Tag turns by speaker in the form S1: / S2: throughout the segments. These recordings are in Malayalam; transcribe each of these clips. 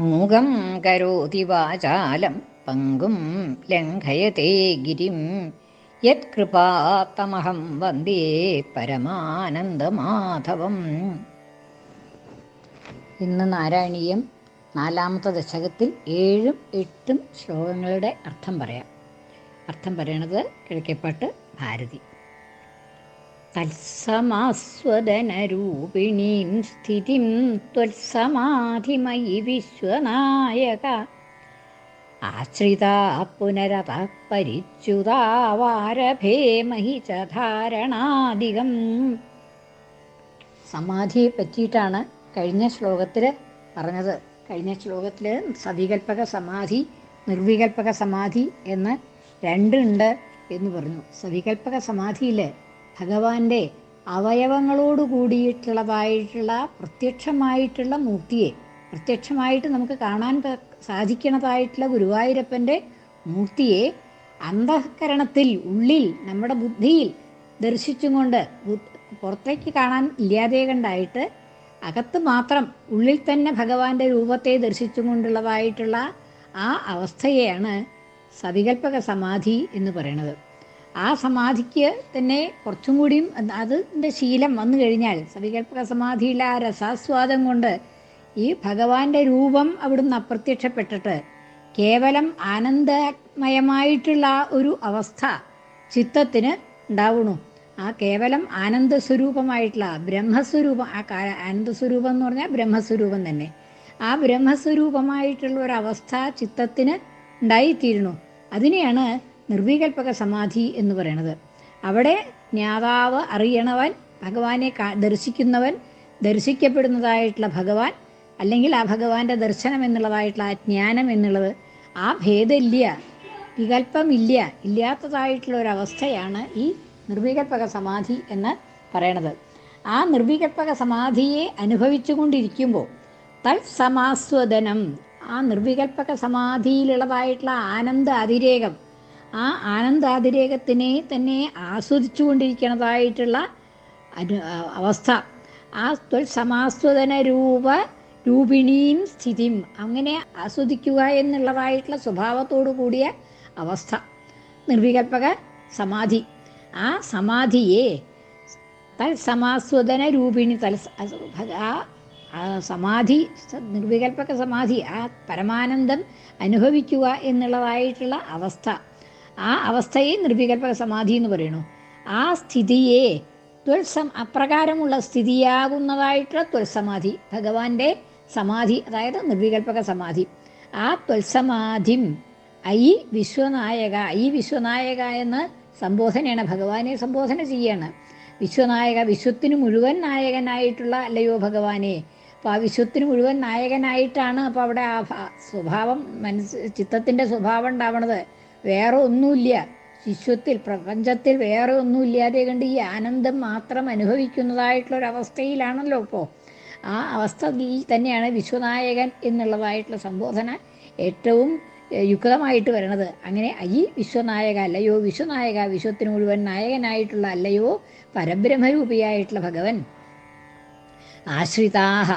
S1: മൂകം കരോതി വാചാലം പങ്കും ലംഘയത്തെ ഗിരിം. യത്കൃപാത്തമഹം വന്ദേ പരമാനന്ദമാധവം. ഇന്ന് നാരായണീയം നാലാമത്തെ ദശകത്തിൽ ഏഴും എട്ടും ശ്ലോകങ്ങളുടെ അർത്ഥം പറയാം. അർത്ഥം പറയണത് കിഴക്കേപ്പാട്ട് ഭാരതി. തത്സമാസ്വദനരൂപിണീം സ്ഥിതിം ത്വത്സമാധിമയി വിശ്വനായക. ആശ്രിതാ പുനരത പരിച്യുതാവാരഭേമഹി ച ധാരണാധികം. സമാധിയെ പറ്റിയിട്ടാണ് കഴിഞ്ഞ ശ്ലോകത്തിൽ പറഞ്ഞത്. കഴിഞ്ഞ ശ്ലോകത്തിൽ സവികൽപ്പക സമാധി നിർവികൽപ്പക സമാധി എന്ന് രണ്ടുണ്ട് എന്ന് പറഞ്ഞു. സവികൽപ്പക സമാധിയിൽ ഭഗവാന്റെ അവയവങ്ങളോട് കൂടിയിട്ടുള്ളതായിട്ടുള്ള പ്രത്യക്ഷമായിട്ടുള്ള മൂർത്തിയെ പ്രത്യക്ഷമായിട്ട് നമുക്ക് കാണാൻ സാധിക്കണതായിട്ടുള്ള ഗുരുവായൂരപ്പന്റെ മൂർത്തിയെ അന്തഃകരണത്തിൽ ഉള്ളിൽ നമ്മുടെ ബുദ്ധിയിൽ ദർശിച്ചും കൊണ്ട് പുറത്തേക്ക് കാണാൻ ഇല്ലാതെ കണ്ടായിട്ട് അകത്ത് മാത്രം ഉള്ളിൽ തന്നെ ഭഗവാന്റെ രൂപത്തെ ദർശിച്ചും കൊണ്ടുള്ളതായിട്ടുള്ള ആ അവസ്ഥയെയാണ് സവികൽപ്പക സമാധി എന്ന് പറയുന്നത് ആ സമാധിക്ക് തന്നെ കുറച്ചും കൂടിയും അതിന്റെ ശീലം വന്നു കഴിഞ്ഞാൽ സവികൽപ്പക സമാധിയിലെ ആ രസാസ്വാദം കൊണ്ട് ഈ ഭഗവാന്റെ രൂപം അവിടുന്ന് അപ്രത്യക്ഷപ്പെട്ടിട്ട് കേവലം ആനന്ദമയമായിട്ടുള്ള ഒരു അവസ്ഥ ചിത്തത്തിന് ഉണ്ടാവണു. ആ കേവലം ആനന്ദ സ്വരൂപമായിട്ടുള്ള ബ്രഹ്മസ്വരൂപം ആ ആനന്ദസ്വരൂപം എന്ന് പറഞ്ഞാൽ ബ്രഹ്മസ്വരൂപം തന്നെ. ആ ബ്രഹ്മസ്വരൂപമായിട്ടുള്ള ഒരു അവസ്ഥ ചിത്തത്തിന് ഉണ്ടായിത്തീരണു അതിനെയാണ് നിർവികൽപ്പക സമാധി എന്ന് പറയുന്നത് അവിടെ ജ്ഞാതാവ് അറിയണവൻ ഭഗവാനെ ദർശിക്കുന്നവൻ ദർശിക്കപ്പെടുന്നതായിട്ടുള്ള ഭഗവാൻ അല്ലെങ്കിൽ ആ ഭഗവാന്റെ ദർശനം എന്നുള്ളതായിട്ടുള്ള ആ ജ്ഞാനം എന്നുള്ളത് ആ ഭേദമില്ല വികല്പമില്ല ഇല്ലാത്തതായിട്ടുള്ള ഒരവസ്ഥയാണ് ഈ നിർവികൽപക സമാധി എന്ന് പറയണത്. ആ നിർവികൽപക സമാധിയെ അനുഭവിച്ചുകൊണ്ടിരിക്കുമ്പോൾ തത്സമാസ്വദനം ആ നിർവികൽപക സമാധിയിലുള്ളതായിട്ടുള്ള ആനന്ദ അതിരേകം ആ ആനന്ദാതിരേകത്തിനെ തന്നെ ആസ്വദിച്ചുകൊണ്ടിരിക്കുന്നതായിട്ടുള്ള അനു അവസ്ഥ. ആ സമാസ്വദന രൂപ രൂപിണിയും സ്ഥിതിയും അങ്ങനെ ആസ്വദിക്കുക എന്നുള്ളതായിട്ടുള്ള സ്വഭാവത്തോടു കൂടിയ അവസ്ഥ. നിർവികൽപ്പക സമാധി. ആ സമാധിയെ തൽ സമാസ്വദന രൂപിണി തൽ ആ സമാധി നിർവികൽപക സമാധി ആ പരമാനന്ദം അനുഭവിക്കുക എന്നുള്ളതായിട്ടുള്ള അവസ്ഥ. ആ അവസ്ഥയെ നിർവികൽപക സമാധി എന്ന് പറയുന്നു. ആ സ്ഥിതിയെ ത്വൽസം അപ്രകാരമുള്ള സ്ഥിതിയാകുന്നതായിട്ടുള്ള ത്വൽസമാധി ഭഗവാന്റെ സമാധി അതായത് നിർവികൽപക സമാധി. ആ ത്വൽസമാധിം ഐ വിശ്വനായക ഐ വിശ്വനായക എന്ന് സംബോധനയാണ്. ഭഗവാനെ സംബോധന ചെയ്യാണ്. വിശ്വനായക വിശ്വത്തിന് മുഴുവൻ നായകനായിട്ടുള്ള അല്ലയോ ഭഗവാനെ? അപ്പോൾ ആ വിശ്വത്തിന് മുഴുവൻ നായകനായിട്ടാണ് അപ്പോൾ അവിടെ ആ സ്വഭാവം മനസ്സ് ചിത്തത്തിന്റെ സ്വഭാവം ഉണ്ടാവണത്. വേറെ ഒന്നുമില്ല. വിശ്വത്തിൽ പ്രപഞ്ചത്തിൽ വേറെ ഒന്നും ഇല്ലാതെ കണ്ട് ഈ ആനന്ദം മാത്രം അനുഭവിക്കുന്നതായിട്ടുള്ള ഒരു അവസ്ഥയിലാണല്ലോ ഇപ്പോൾ ആ അവസ്ഥയിൽ തന്നെയാണ് വിശ്വനായകൻ എന്നുള്ളതായിട്ടുള്ള സംബോധന ഏറ്റവും യുക്തമായിട്ട് വരണത്. അങ്ങനെ ഈ വിശ്വനായക അല്ലയോ വിശ്വനായക വിശ്വത്തിന് മുഴുവൻ നായകനായിട്ടുള്ള അല്ലയോ പരബ്രഹ്മരൂപിയായിട്ടുള്ള ഭഗവൻ ആശ്രിതാഹ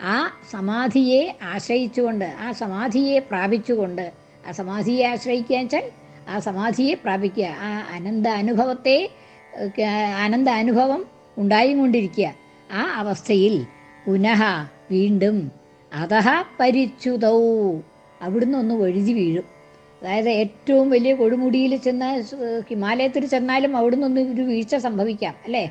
S1: ആ സമാധിയെ ആശ്രയിച്ചുകൊണ്ട് ആ സമാധിയെ പ്രാപിച്ചുകൊണ്ട് ആ സമാധിയെ ആശ്രയിക്കുക വെച്ചാൽ ആ സമാധിയെ പ്രാപിക്കുക. ആ അനന്ത അനുഭവത്തെ അനന്ത അനുഭവം ഉണ്ടായും കൊണ്ടിരിക്കുക ആ അവസ്ഥയിൽ പുനഃ വീണ്ടും അതഹ പരിച്യുതൗ അവിടുന്ന് ഒന്ന് ഒഴുതി വീഴും. അതായത് ഏറ്റവും വലിയ കൊടുമുടിയിൽ ചെന്ന ഹിമാലയത്തിൽ ചെന്നാലും അവിടുന്ന് ഒന്ന് ഒരു വീഴ്ച സംഭവിക്കാം അല്ലേ?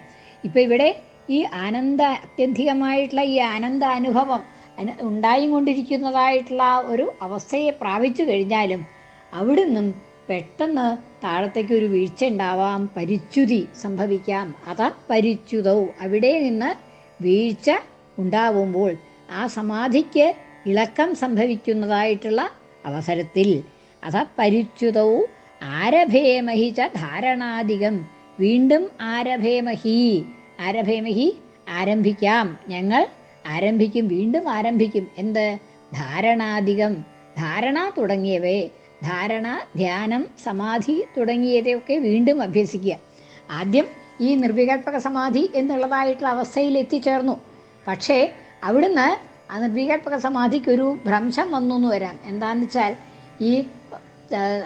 S1: ഇപ്പം ഇവിടെ ഈ ആനന്ദ അത്യന്തികമായിട്ടുള്ള ഈ ആനന്ദ അനുഭവം അനു ഉണ്ടായിക്കൊണ്ടിരിക്കുന്നതായിട്ടുള്ള ആ ഒരു അവസ്ഥയെ പ്രാപിച്ചു കഴിഞ്ഞാലും അവിടെ നിന്നും പെട്ടെന്ന് താഴത്തേക്ക് ഒരു വീഴ്ച ഉണ്ടാവാം പരിച്യുതി സംഭവിക്കാം. അതാ പരിച്യുതവും അവിടെ നിന്ന് വീഴ്ച ഉണ്ടാവുമ്പോൾ ആ സമാധിക്ക് ഇളക്കം സംഭവിക്കുന്നതായിട്ടുള്ള അവസരത്തിൽ അതാ പരിച്യുതവും ആരഭേമഹി ച ധാരണാധികം. വീണ്ടും ആരഭേമഹി. ആരഭേമഹി ആരംഭിക്കാം. ഞങ്ങൾ ആരംഭിക്കും വീണ്ടും ആരംഭിക്കും. എന്ത്? ധാരണാധികം. ധാരണ തുടങ്ങിയവയെ ധാരണ ധ്യാനം സമാധി തുടങ്ങിയവയൊക്കെ വീണ്ടും അഭ്യസിക്കുക. ആദ്യം ഈ നിർവികൽപ്പക സമാധി എന്നുള്ളതായിട്ടുള്ള അവസ്ഥയിൽ എത്തിച്ചേർന്നു. പക്ഷേ അവിടുന്ന് ആ നിർവികൽപക സമാധിക്ക് ഒരു ഭ്രംശം വന്നു എന്ന് വരാം. എന്താണെന്ന് വെച്ചാൽ ഈ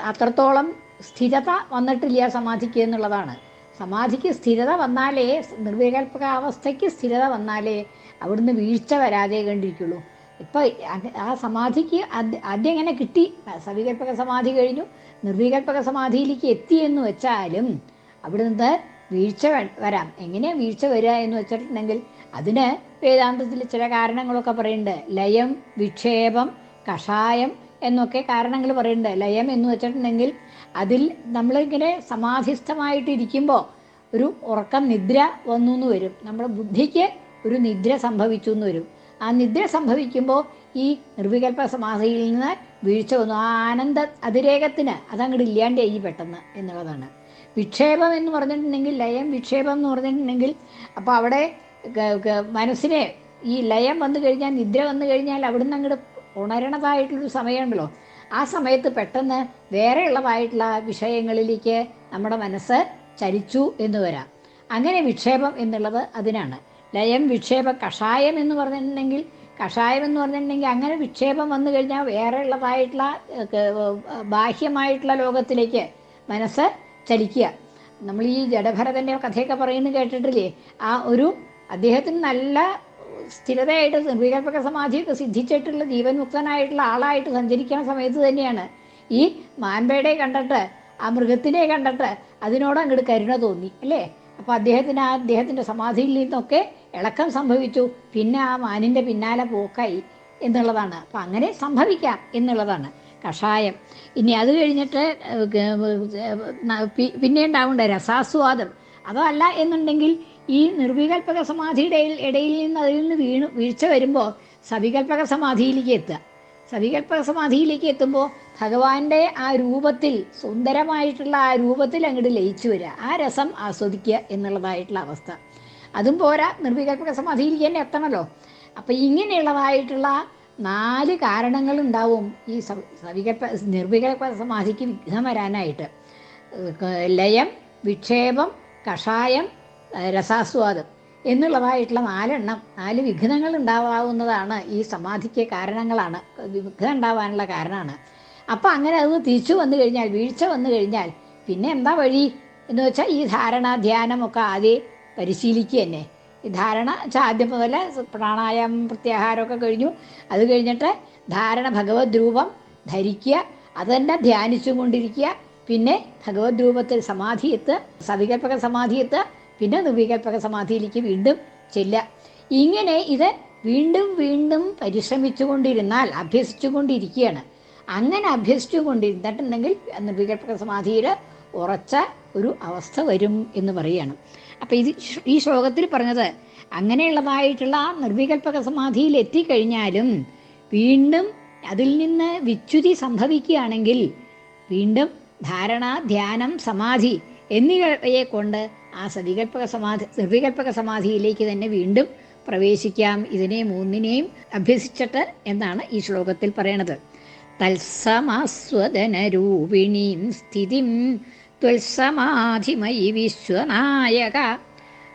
S1: അത്രത്തോളം സ്ഥിരത വന്നിട്ടില്ല സമാധിക്ക് എന്നുള്ളതാണ്. സമാധിക്ക് സ്ഥിരത വന്നാലേ നിർവികൽപക അവസ്ഥയ്ക്ക് സ്ഥിരത വന്നാലേ അവിടുന്ന് വീഴ്ച വരാതെ കണ്ടിരിക്കുള്ളൂ. ഇപ്പൊ ആ സമാധിക്ക് ആദ്യം എങ്ങനെ കിട്ടി? സവികല്പക സമാധി കഴിഞ്ഞു. നിർവികല്പക സമാധിയിലേക്ക് എത്തി എന്ന് വെച്ചാലും അവിടുന്ന് വീഴ്ച വരാം. എങ്ങനെയാ വീഴ്ച വരിക എന്ന് വെച്ചിട്ടുണ്ടെങ്കിൽ അതിന് വേദാന്തത്തിൽ ചില കാരണങ്ങളൊക്കെ പറയുന്നുണ്ട്. ലയം വിക്ഷേപം കഷായം എന്നൊക്കെ കാരണങ്ങൾ പറയുന്നുണ്ട്. ലയം എന്ന് വെച്ചിട്ടുണ്ടെങ്കിൽ അതിൽ നമ്മളിങ്ങനെ സമാധിസ്ഥമായിട്ടിരിക്കുമ്പോൾ ഒരു ഉറക്കം നിദ്ര വന്നു എന്ന് വരും. നമ്മുടെ ബുദ്ധിക്ക് ഒരു നിദ്ര സംഭവിച്ചു എന്ന് വരും ആ നിദ്ര സംഭവിക്കുമ്പോൾ ഈ നിർവികൽപ സമാധിയിൽ നിന്ന് വീഴ്ച വന്നു. ആ ആനന്ദ അതിരേകത്തിന് അതങ്ങോട്ട് ഇല്ലാണ്ടായി പെട്ടെന്ന് എന്നുള്ളതാണ്. വിക്ഷേപം എന്ന് പറഞ്ഞിട്ടുണ്ടെങ്കിൽ ലയം വിക്ഷേപം എന്ന് പറഞ്ഞിട്ടുണ്ടെങ്കിൽ അപ്പോൾ അവിടെ മനസ്സിനെ ഈ ലയം വന്നു കഴിഞ്ഞാൽ നിദ്ര വന്നു കഴിഞ്ഞാൽ അവിടുന്ന് അങ്ങോട്ട് ഉണരണതായിട്ടുള്ളൊരു സമയമുണ്ടല്ലോ ആ സമയത്ത് പെട്ടെന്ന് വേറെയുള്ളതായിട്ടുള്ള വിഷയങ്ങളിലേക്ക് നമ്മുടെ മനസ്സ് ചലിച്ചു എന്ന് വരാം. അങ്ങനെ വിക്ഷേപം എന്നുള്ളത് അതിനാണ്. ലയം വിക്ഷേപ കഷായം എന്ന് പറഞ്ഞിട്ടുണ്ടെങ്കിൽ കഷായം എന്ന് പറഞ്ഞിട്ടുണ്ടെങ്കിൽ അങ്ങനെ വിക്ഷേപം വന്നു കഴിഞ്ഞാൽ വേറെ ഉള്ളതായിട്ടുള്ള ബാഹ്യമായിട്ടുള്ള ലോകത്തിലേക്ക് മനസ്സ് ചലിക്കുക. നമ്മൾ ഈ ജഡഭരതന്റെ കഥയൊക്കെ പറയുന്നത് കേട്ടിട്ടില്ലേ? ആ ഒരു അദ്ദേഹത്തിന് നല്ല സ്ഥിരതയായിട്ട് നിർവികൽപക സമാധിയൊക്കെ സിദ്ധിച്ചിട്ടുള്ള ജീവൻ മുക്തനായിട്ടുള്ള ആളായിട്ട് സഞ്ചരിക്കുന്ന സമയത്ത് തന്നെയാണ് ഈ മാൻപേടെ കണ്ടിട്ട് ആ മൃഗത്തിനെ കണ്ടിട്ട് അതിനോട് അങ്ങോട്ട് കരുണ തോന്നി അല്ലേ? അപ്പോൾ അദ്ദേഹത്തിന് ആ അദ്ദേഹത്തിന്റെ സമാധിയിൽ നിന്നൊക്കെ ഇളക്കം സംഭവിച്ചു. പിന്നെ ആ മാനിന്റെ പിന്നാലെ പോക്കായി എന്നുള്ളതാണ്. അപ്പം അങ്ങനെ സംഭവിക്കാം എന്നുള്ളതാണ് കഷായം. ഇനി അത് കഴിഞ്ഞിട്ട് പിന്നെ ഉണ്ടാവേണ്ട രസാസ്വാദം? അതല്ല എന്നുണ്ടെങ്കിൽ ഈ നിർവികൽപക സമാധിയുടെ ഇടയിൽ നിന്ന് അതിൽ നിന്ന് വീണു വീഴ്ച വരുമ്പോൾ സവികൽപക സമാധിയിലേക്ക് എത്തുക. സവികൽപക സമാധിയിലേക്ക് എത്തുമ്പോൾ ഭഗവാന്റെ ആ രൂപത്തിൽ സുന്ദരമായിട്ടുള്ള ആ രൂപത്തിൽ അങ്ങോട്ട് ലയിച്ചു വരിക ആ രസം ആസ്വദിക്കുക എന്നുള്ളതായിട്ടുള്ള അവസ്ഥ. അതും പോരാ നിർവികൽപ്പക സമാധിയിലേക്ക് തന്നെ എത്തണമല്ലോ അപ്പം ഇങ്ങനെയുള്ളതായിട്ടുള്ള നാല് കാരണങ്ങളുണ്ടാവും ഈ സവികൽപ്പ നിർവികൽപ്പ നിർവികൽപ സമാധിക്ക് വിഘ്നം വരാനായിട്ട്. ലയം വിക്ഷേപം കഷായം രസാസ്വാദം. എന്നുള്ളതായിട്ടുള്ള നാലെണ്ണം നാല് വിഘ്നങ്ങൾ ഉണ്ടാവാവുന്നതാണ് ഈ സമാധിക്ക് കാരണങ്ങളാണ്. വിഘ്നം ഉണ്ടാവാനുള്ള കാരണമാണ്. അപ്പം അങ്ങനെ അത് തിരിച്ചു വന്നു കഴിഞ്ഞാൽ വീഴ്ച വന്നു കഴിഞ്ഞാൽ പിന്നെ എന്താ വഴി എന്ന് വെച്ചാൽ ഈ ധാരണ ധ്യാനമൊക്കെ ആദ്യം പരിശീലിക്കുക തന്നെ ഈ ധാരണ ആദ്യം മുതൽ പ്രാണായാമം പ്രത്യാഹാരമൊക്കെ കഴിഞ്ഞു. അത് കഴിഞ്ഞിട്ട് ധാരണ ഭഗവത് രൂപം ധരിക്കുക അത് തന്നെ ധ്യാനിച്ചും പിന്നെ ഭഗവത് രൂപത്തിൽ സമാധിയെത്ത് സവികല്പക സവികൽപക സമാധി എത്തുക പിന്നെ നിർവികൽപ്പക സമാധിയിലേക്ക് വീണ്ടും ചെല്ലുക. ഇങ്ങനെ ഇത് വീണ്ടും വീണ്ടും പരിശ്രമിച്ചു കൊണ്ടിരുന്നാൽ അഭ്യസിച്ചു കൊണ്ടിരിക്കുകയാണ് അങ്ങനെ അഭ്യസിച്ചു കൊണ്ടിരുന്നിട്ടുണ്ടെങ്കിൽ നിർവികൽപ്പക സമാധിയിൽ ഉറച്ച ഒരു അവസ്ഥ വരും എന്ന് പറയുകയാണ്. അപ്പം ഇത് ഈ ശ്ലോകത്തിൽ പറഞ്ഞത് അങ്ങനെയുള്ളതായിട്ടുള്ള ആ നിർവികൽപക സമാധിയിൽ എത്തിക്കഴിഞ്ഞാലും വീണ്ടും അതിൽ നിന്ന് വിച്യുതി സംഭവിക്കുകയാണെങ്കിൽ വീണ്ടും ധാരണ ധ്യാനം സമാധി എന്നിവയെ കൊണ്ട് ആ സവികൽപക സമാധി നിർവികൽപ്പക സമാധിയിലേക്ക് തന്നെ വീണ്ടും പ്രവേശിക്കാം. ഇതിനെ മൂന്നിനെയും അഭ്യസിച്ചിട്ട് എന്നാണ് ഈ ശ്ലോകത്തിൽ പറയണത്. തത്സമാസ്വദനരൂപിണീം സ്ഥിതിം ത്വത്സമാധിമയി വിശ്വനായക.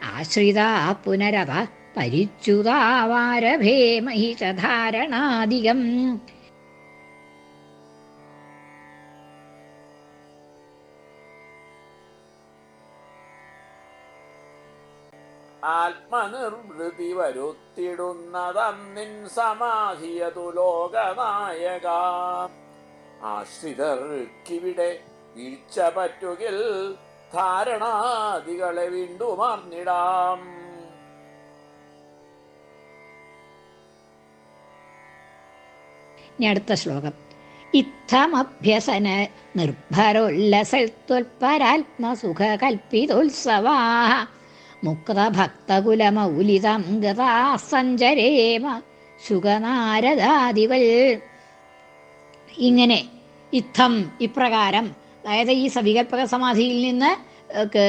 S1: ആശ്രിതാ പുനരത പരിച്യുതാവാരഭേ മഹിഷധാരണാധികം
S2: ആത്മനിർവൃതി വരുത്തിടുന്നതന്നിൻ സമാധിയതു ലോകനായക. ആശ്രിതർക്കിവിടെ വീഴ്ച പറ്റുകിൽ ധാരണാദികളെ വീണ്ടുമർന്നിടാം
S1: ഇനി അടുത്ത ശ്ലോകം. ഇത്തമഭ്യസന നിർഭരോല്ലസൽത്വൽപരാത്മസുഖ കൽപ്പിതോത്സവാ മുക്തഭക്തകുലമൗലിതം ഗതാ സഞ്ചരേമ സുഖനാരദാദിവൽ ഇങ്ങനെ ഇത്തം ഇപ്രകാരം അതായത് ഈ സവികൽപ്പക സമാധിയിൽ നിന്ന്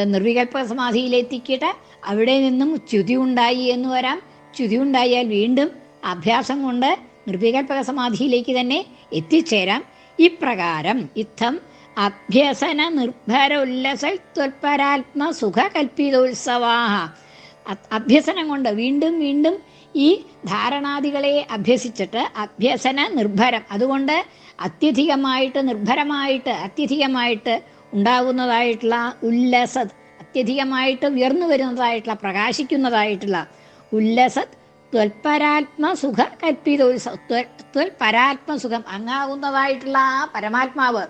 S1: നിർവികൽപ്പക സമാധിയിലെത്തിക്കിട്ട് അവിടെ നിന്നും ച്യുതി ഉണ്ടായി എന്ന് വരാം. ച്യുതി ഉണ്ടായാൽ വീണ്ടും അഭ്യാസം കൊണ്ട് നിർവികൽപ്പക സമാധിയിലേക്ക് തന്നെ എത്തിച്ചേരാം. ഇപ്രകാരം ഇത്തം അഭ്യസന നിർഭര ഉല്ലസ ത്വൽപരാത്മ സുഖ കൽപ്പിതോത്സവാഹ അ- അഭ്യസനം കൊണ്ട് വീണ്ടും വീണ്ടും ഈ ധാരണാദികളെ അഭ്യസിച്ചിട്ട് അഭ്യസന നിർഭരം. അതുകൊണ്ട് അത്യധികമായിട്ട് നിർഭരമായിട്ട് അത്യധികമായിട്ട് ഉണ്ടാകുന്നതായിട്ടുള്ള ഉല്ലസത് അത്യധികമായിട്ട് ഉയർന്നു വരുന്നതായിട്ടുള്ള പ്രകാശിക്കുന്നതായിട്ടുള്ള ഉല്ലസത് ത്വൽപരാത്മസുഖ കൽപ്പിതോത്സവ ത്വൽപരാത്മസുഖം അങ്ങാകുന്നതായിട്ടുള്ള ആ പരമാത്മാവ്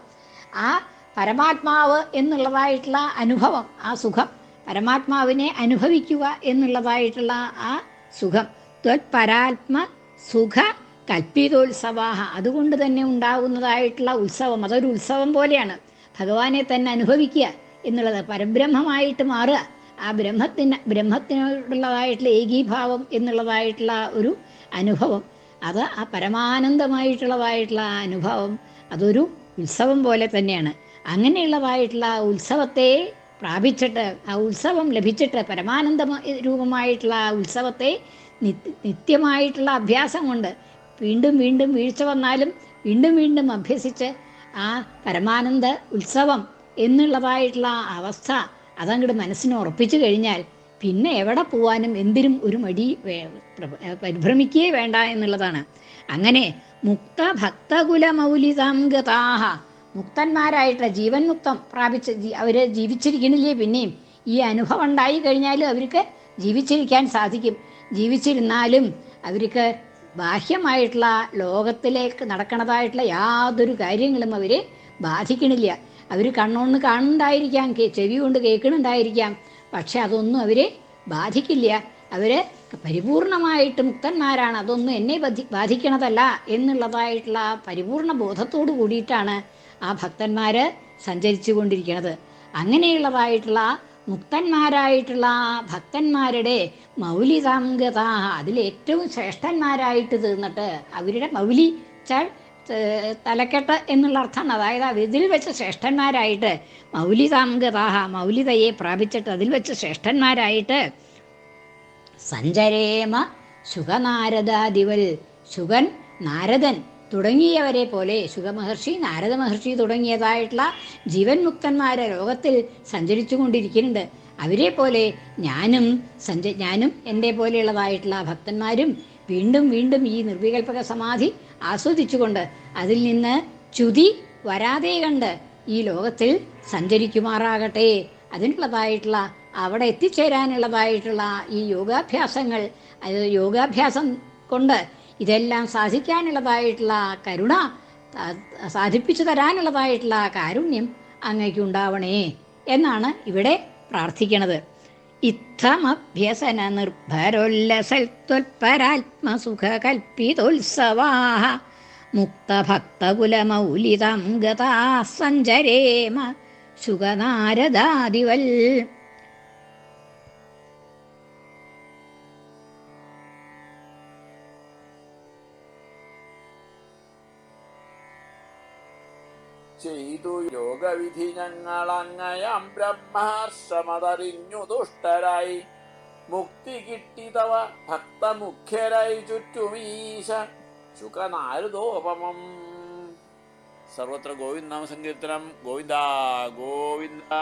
S1: ആ പരമാത്മാവ് എന്നുള്ളതായിട്ടുള്ള അനുഭവം ആ സുഖം. പരമാത്മാവിനെ അനുഭവിക്കുക എന്നുള്ളതായിട്ടുള്ള ആ സുഖം. ത്വത്പരാത്മ സുഖ കൽപ്പിതോത്സവാഹ. അതുകൊണ്ട് തന്നെ ഉണ്ടാകുന്നതായിട്ടുള്ള ഉത്സവം. അതൊരു ഉത്സവം പോലെയാണ്. ഭഗവാനെ തന്നെ അനുഭവിക്കുക എന്നുള്ളത് പരബ്രഹ്മമായിട്ട് മാറുക. ആ ബ്രഹ്മത്തിന് ബ്രഹ്മത്തിനോടുള്ളതായിട്ടുള്ള ഏകീഭാവം എന്നുള്ളതായിട്ടുള്ള ഒരു അനുഭവം. അത് ആ പരമാനന്ദമായിട്ടുള്ളതായിട്ടുള്ള ആ അനുഭവം. അതൊരു ഉത്സവം പോലെ തന്നെയാണ്. അങ്ങനെയുള്ളതായിട്ടുള്ള ആ ഉത്സവത്തെ പ്രാപിച്ചിട്ട് ആ ഉത്സവം ലഭിച്ചിട്ട് പരമാനന്ദ രൂപമായിട്ടുള്ള ആ ഉത്സവത്തെ നിത്യമായിട്ടുള്ള അഭ്യാസം കൊണ്ട് വീണ്ടും വീണ്ടും വീഴ്ച വന്നാലും വീണ്ടും വീണ്ടും അഭ്യസിച്ച് ആ പരമാനന്ദ ഉത്സവം എന്നുള്ളതായിട്ടുള്ള അവസ്ഥ അതങ്ങോട്ട് മനസ്സിന് ഉറപ്പിച്ചു കഴിഞ്ഞാൽ പിന്നെ എവിടെ പോവാനും എന്തിനും ഒരു മടി പരിഭ്രമിക്കുകയേ പരിഭ്രമിക്കേ വേണ്ട എന്നുള്ളതാണ്. അങ്ങനെ മുക്ത ഭക്തകുല മൗലി ഗതാഹ മുക്തന്മാരായിട്ട് ജീവൻ മുക്തം പ്രാപിച്ച് അവർ ജീവിച്ചിരിക്കണില്ലേ പിന്നെയും? ഈ അനുഭവം ഉണ്ടായി കഴിഞ്ഞാൽ അവർക്ക് ജീവിച്ചിരിക്കാൻ സാധിക്കും. ജീവിച്ചിരുന്നാലും അവർക്ക് ബാഹ്യമായിട്ടുള്ള ലോകത്തിലേക്ക് നടക്കണതായിട്ടുള്ള യാതൊരു കാര്യങ്ങളും അവർ ബാധിക്കണില്ല. അവർ കണ്ണുകൊണ്ട് കാണുന്നുണ്ടായിരിക്കാം ചെവി കൊണ്ട് കേൾക്കുന്നുണ്ടായിരിക്കാം. പക്ഷെ അതൊന്നും അവരെ ബാധിക്കില്ല. അവർ പരിപൂർണമായിട്ട് മുക്തന്മാരാണ്. അതൊന്നും എന്നെ ബധി ബാധിക്കണതല്ല എന്നുള്ളതായിട്ടുള്ള പരിപൂർണ ബോധത്തോടു കൂടിയിട്ടാണ് ആ ഭക്തന്മാർ സഞ്ചരിച്ചു കൊണ്ടിരിക്കുന്നത് അങ്ങനെയുള്ളതായിട്ടുള്ള മുക്തന്മാരായിട്ടുള്ള ഭക്തന്മാരുടെ മൗലികാംഗത അതിലേറ്റവും ശ്രേഷ്ഠന്മാരായിട്ട് തീർന്നിട്ട് അവരുടെ മൗലി ച തലക്കെട്ട് എന്നുള്ള അർത്ഥമാണ്. അതായത് അതിൽ വെച്ച് ശ്രേഷ്ഠന്മാരായിട്ട് മൗലികാംഗതാഹ മൗലികയെ പ്രാപിച്ചിട്ട് അതിൽ വെച്ച് ശ്രേഷ്ഠന്മാരായിട്ട് സഞ്ചരേമ ശുഖനാരദാദിവൽ ശുഗൻ നാരദൻ തുടങ്ങിയവരെ പോലെ ശുഖമഹർഷി നാരദ മഹർഷി തുടങ്ങിയതായിട്ടുള്ള ജീവൻ മുക്തന്മാരെ ലോകത്തിൽ സഞ്ചരിച്ചു കൊണ്ടിരിക്കുന്നുണ്ട് അവരെ പോലെ ഞാനും സഞ്ച ഞാനും എന്റെ പോലെയുള്ളതായിട്ടുള്ള ഭക്തന്മാരും വീണ്ടും വീണ്ടും ഈ നിർവികൽപക സമാധി ആസ്വദിച്ചുകൊണ്ട് അതിൽ നിന്ന് ചുതി വരാതെ കണ്ട് ഈ ലോകത്തിൽ സഞ്ചരിക്കുമാറാകട്ടെ. അതിനുള്ളതായിട്ടുള്ള അവിടെ എത്തിച്ചേരാനുള്ളതായിട്ടുള്ള ഈ യോഗാഭ്യാസങ്ങൾ അത് യോഗാഭ്യാസം കൊണ്ട് ഇതെല്ലാം സാധിക്കാനുള്ളതായിട്ടുള്ള കരുണ സാധിപ്പിച്ചു തരാനുള്ളതായിട്ടുള്ള കാരുണ്യം അങ്ങയ്ക്ക് ഉണ്ടാവണേ എന്നാണ് ഇവിടെ പ്രാർത്ഥിക്കണത്. ഇത്തമഭ്യസന നിർഭരോല്ലസൽത്വൽപരാത്മസുഖകൽപ്പിതോത്സവാഹ മുക്തഭക്തകുലമൗലിതം ഗതാ സഞ്ചരേമ ശുഗനാരദാദിവൽ
S2: ചെയ്തു ഞങ്ങൾ അങ്ങയാം ബ്രഹ്മാർഷമതറിഞ്ഞു ദുഷ്ടരായി. മുക്തി കിട്ടി തവ ഭക്തമുഖ്യരായി ചുറ്റുമീശ. ശുകനാരദോപമം സർവത്ര ഗോവിന്ദ നാമസങ്കീർത്തനം ഗോവിന്ദ ഗോവിന്ദ.